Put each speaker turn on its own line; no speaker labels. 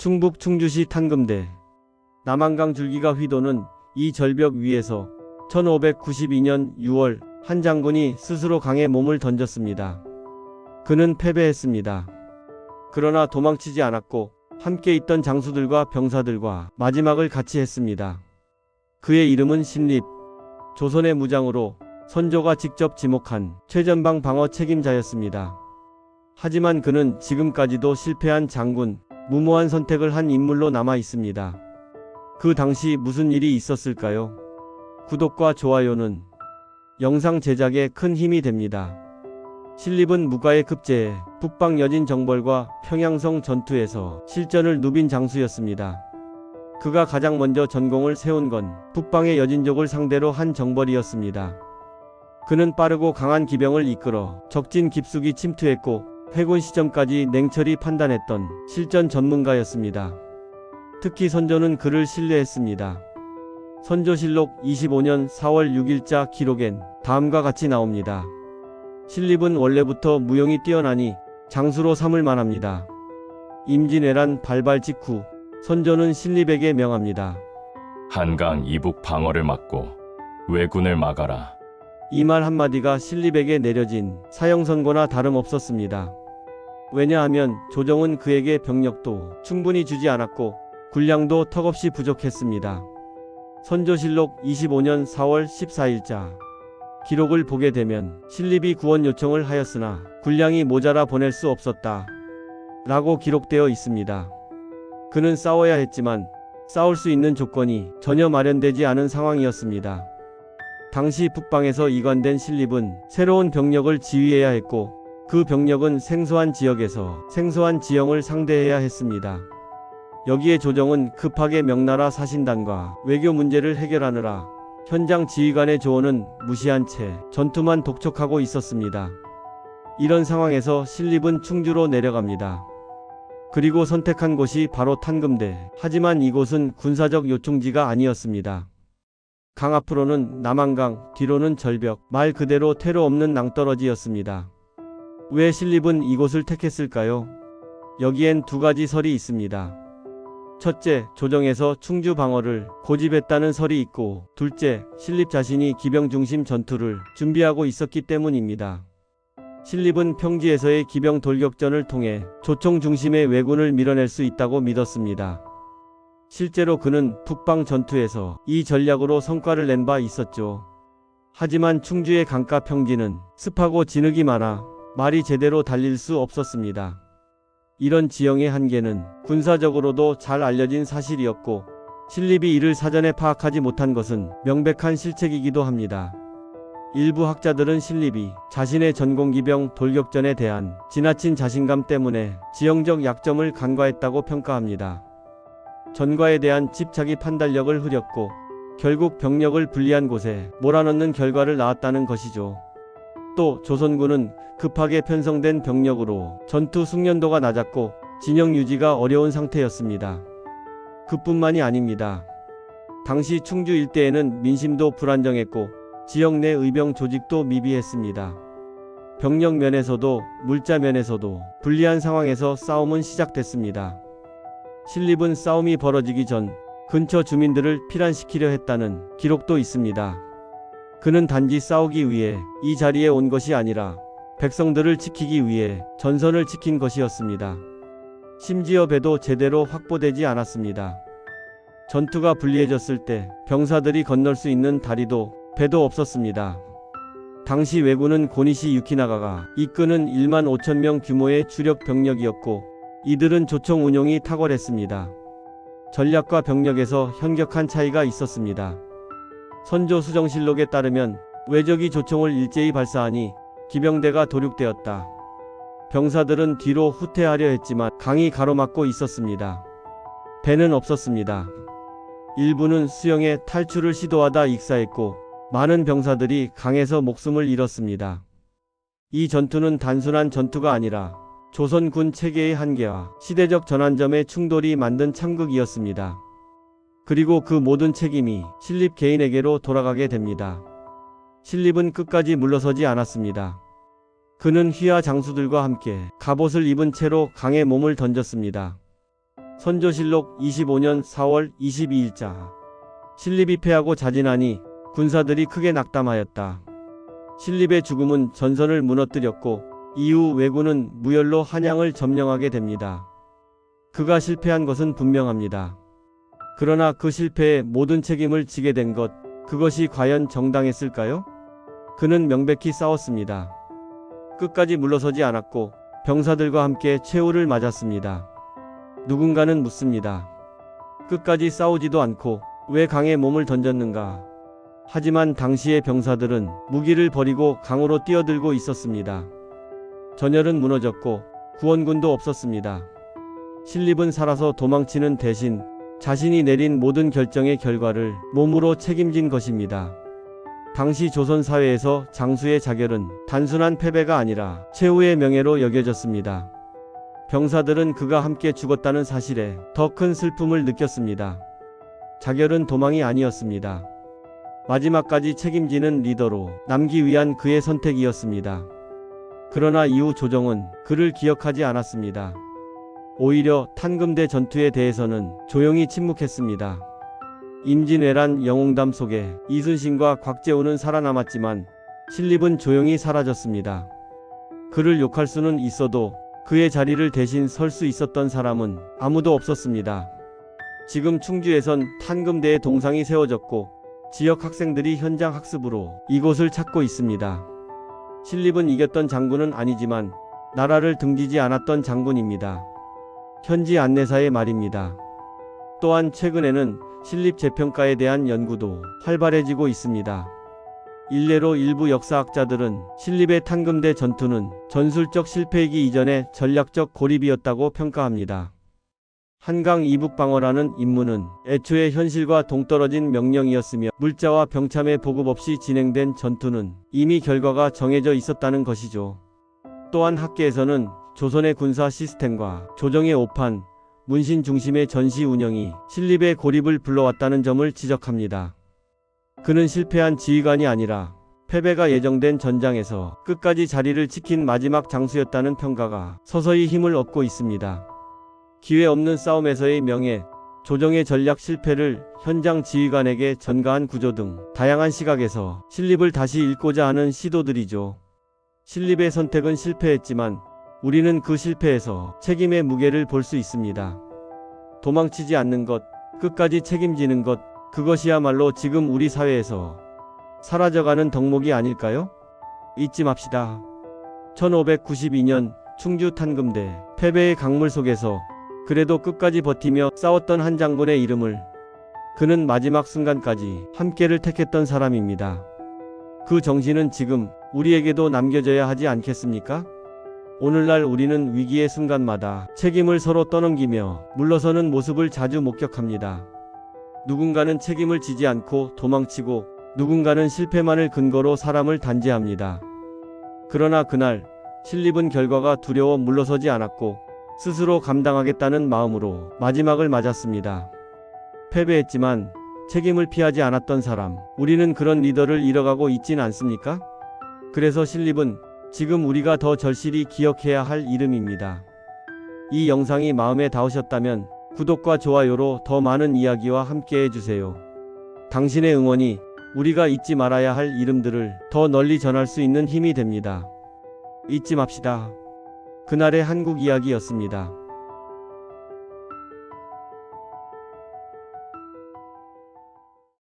충북 충주시 탄금대 남한강 줄기가 휘도는 이 절벽 위에서 1592년 6월 한 장군이 스스로 강에 몸을 던졌습니다. 그는 패배했습니다. 그러나 도망치지 않았고 함께 있던 장수들과 병사들과 마지막을 같이 했습니다. 그의 이름은 신립. 조선의 무장으로 선조가 직접 지목한 최전방 방어 책임자였습니다. 하지만 그는 지금까지도 실패한 장군, 무모한 선택을 한 인물로 남아 있습니다. 그 당시 무슨 일이 있었을까요? 구독과 좋아요는 영상 제작에 큰 힘이 됩니다. 신립은 무가의 급제에 북방 여진 정벌과 평양성 전투에서 실전을 누빈 장수였습니다. 그가 가장 먼저 전공을 세운 건 북방의 여진족을 상대로 한 정벌이었습니다. 그는 빠르고 강한 기병을 이끌어 적진 깊숙이 침투했고 회군 시점까지 냉철히 판단했던 실전 전문가였습니다. 특히 선조는 그를 신뢰했습니다. 선조실록 25년 4월 6일자 기록엔 다음과 같이 나옵니다. 신립은 원래부터 무용이 뛰어나니 장수로 삼을 만합니다. 임진왜란 발발 직후 선조는 신립에게 명합니다.
한강 이북 방어를 막고 왜군을 막아라.
이 말 한마디가 신립에게 내려진 사형 선고나 다름없었습니다. 왜냐하면 조정은 그에게 병력도 충분히 주지 않았고 군량도 턱없이 부족했습니다. 선조실록 25년 4월 14일자 기록을 보게 되면 신립이 구원 요청을 하였으나 군량이 모자라 보낼 수 없었다. 라고 기록되어 있습니다. 그는 싸워야 했지만 싸울 수 있는 조건이 전혀 마련되지 않은 상황이었습니다. 당시 북방에서 이관된 신립은 새로운 병력을 지휘해야 했고 그 병력은 생소한 지역에서 생소한 지형을 상대해야 했습니다. 여기에 조정은 급하게 명나라 사신단과 외교 문제를 해결하느라 현장 지휘관의 조언은 무시한 채 전투만 독촉하고 있었습니다. 이런 상황에서 신립은 충주로 내려갑니다. 그리고 선택한 곳이 바로 탄금대. 하지만 이곳은 군사적 요충지가 아니었습니다. 강 앞으로는 남한강, 뒤로는 절벽, 말 그대로 퇴로 없는 낭떠러지였습니다. 왜 신립은 이곳을 택했을까요? 여기엔 두 가지 설이 있습니다. 첫째, 조정에서 충주 방어를 고집했다는 설이 있고, 둘째, 신립 자신이 기병 중심 전투를 준비하고 있었기 때문입니다. 신립은 평지에서의 기병 돌격전을 통해 조총 중심의 왜군을 밀어낼 수 있다고 믿었습니다. 실제로 그는 북방 전투에서 이 전략으로 성과를 낸 바 있었죠. 하지만 충주의 강가 평지는 습하고 진흙이 많아 말이 제대로 달릴 수 없었습니다. 이런 지형의 한계는 군사적으로도 잘 알려진 사실이었고 신립이 이를 사전에 파악하지 못한 것은 명백한 실책이기도 합니다. 일부 학자들은 신립이 자신의 전공기병 돌격전에 대한 지나친 자신감 때문에 지형적 약점을 간과했다고 평가합니다. 전과에 대한 집착이 판단력을 흐렸고 결국 병력을 불리한 곳에 몰아넣는 결과를 낳았다는 것이죠. 또 조선군은 급하게 편성된 병력으로 전투 숙련도가 낮았고 진영 유지가 어려운 상태였습니다. 그뿐만이 아닙니다. 당시 충주 일대에는 민심도 불안정했고 지역 내 의병 조직도 미비했습니다. 병력 면에서도 물자 면에서도 불리한 상황에서 싸움은 시작됐습니다. 신립은 싸움이 벌어지기 전 근처 주민들을 피란시키려 했다는 기록도 있습니다. 그는 단지 싸우기 위해 이 자리에 온 것이 아니라 백성들을 지키기 위해 전선을 지킨 것이었습니다. 심지어 배도 제대로 확보되지 않았습니다. 전투가 불리해졌을 때 병사들이 건널 수 있는 다리도 배도 없었습니다. 당시 왜군은 고니시 유키나가가 이끄는 1만 5천 명 규모의 주력 병력이었고 이들은 조총 운용이 탁월했습니다. 전략과 병력에서 현격한 차이가 있었습니다. 선조 수정실록에 따르면 외적이 조총을 일제히 발사하니 기병대가 도륙되었다. 병사들은 뒤로 후퇴하려 했지만 강이 가로막고 있었습니다. 배는 없었습니다. 일부는 수영에 탈출을 시도하다 익사했고 많은 병사들이 강에서 목숨을 잃었습니다. 이 전투는 단순한 전투가 아니라 조선군 체계의 한계와 시대적 전환점의 충돌이 만든 참극이었습니다. 그리고 그 모든 책임이 신립 개인에게로 돌아가게 됩니다. 신립은 끝까지 물러서지 않았습니다. 그는 휘하 장수들과 함께 갑옷을 입은 채로 강에 몸을 던졌습니다. 선조실록 25년 4월 22일자. 신립이 패하고 자진하니 군사들이 크게 낙담하였다. 신립의 죽음은 전선을 무너뜨렸고 이후 왜군은 무열로 한양을 점령하게 됩니다. 그가 실패한 것은 분명합니다. 그러나 그 실패에 모든 책임을 지게 된 것, 그것이 과연 정당했을까요? 그는 명백히 싸웠습니다. 끝까지 물러서지 않았고 병사들과 함께 최후를 맞았습니다. 누군가는 묻습니다. 끝까지 싸우지도 않고 왜 강에 몸을 던졌는가? 하지만 당시의 병사들은 무기를 버리고 강으로 뛰어들고 있었습니다. 전열은 무너졌고 구원군도 없었습니다. 신립은 살아서 도망치는 대신 자신이 내린 모든 결정의 결과를 몸으로 책임진 것입니다. 당시 조선 사회에서 장수의 자결은 단순한 패배가 아니라 최후의 명예로 여겨졌습니다. 병사들은 그가 함께 죽었다는 사실에 더 큰 슬픔을 느꼈습니다. 자결은 도망이 아니었습니다. 마지막까지 책임지는 리더로 남기 위한 그의 선택이었습니다. 그러나 이후 조정은 그를 기억하지 않았습니다. 오히려 탄금대 전투에 대해서는 조용히 침묵했습니다. 임진왜란 영웅담 속에 이순신과 곽재우는 살아남았지만 신립은 조용히 사라졌습니다. 그를 욕할 수는 있어도 그의 자리를 대신 설 수 있었던 사람은 아무도 없었습니다. 지금 충주에선 탄금대의 동상이 세워졌고 지역 학생들이 현장 학습으로 이곳을 찾고 있습니다. 신립은 이겼던 장군은 아니지만 나라를 등지지 않았던 장군입니다. 현지 안내사의 말입니다. 또한 최근에는 신립 재평가에 대한 연구도 활발해지고 있습니다. 일례로 일부 역사학자들은 신립의 탄금대 전투는 전술적 실패이기 이전에 전략적 고립이었다고 평가합니다. 한강 이북 방어라는 임무는 애초에 현실과 동떨어진 명령이었으며 물자와 병참의 보급 없이 진행된 전투는 이미 결과가 정해져 있었다는 것이죠. 또한 학계에서는 조선의 군사 시스템과 조정의 오판, 문신 중심의 전시 운영이 신립의 고립을 불러왔다는 점을 지적합니다. 그는 실패한 지휘관이 아니라 패배가 예정된 전장에서 끝까지 자리를 지킨 마지막 장수였다는 평가가 서서히 힘을 얻고 있습니다. 기회 없는 싸움에서의 명예, 조정의 전략 실패를 현장 지휘관에게 전가한 구조 등 다양한 시각에서 신립을 다시 읽고자 하는 시도들이죠. 신립의 선택은 실패했지만 우리는 그 실패에서 책임의 무게를 볼 수 있습니다. 도망치지 않는 것, 끝까지 책임지는 것, 그것이야말로 지금 우리 사회에서 사라져가는 덕목이 아닐까요? 잊지 맙시다. 1592년 충주 탄금대 패배의 강물 속에서 그래도 끝까지 버티며 싸웠던 한 장군의 이름을 그는 마지막 순간까지 함께를 택했던 사람입니다. 그 정신은 지금 우리에게도 남겨져야 하지 않겠습니까? 오늘날 우리는 위기의 순간마다 책임을 서로 떠넘기며 물러서는 모습을 자주 목격합니다. 누군가는 책임을 지지 않고 도망치고 누군가는 실패만을 근거로 사람을 단죄합니다. 그러나 그날 신립은 결과가 두려워 물러서지 않았고 스스로 감당하겠다는 마음으로 마지막을 맞았습니다. 패배했지만 책임을 피하지 않았던 사람, 우리는 그런 리더를 잃어가고 있진 않습니까? 그래서 신립은 지금 우리가 더 절실히 기억해야 할 이름입니다. 이 영상이 마음에 닿으셨다면 구독과 좋아요로 더 많은 이야기와 함께 해주세요. 당신의 응원이 우리가 잊지 말아야 할 이름들을 더 널리 전할 수 있는 힘이 됩니다. 잊지 맙시다. 그날의 한국 이야기였습니다.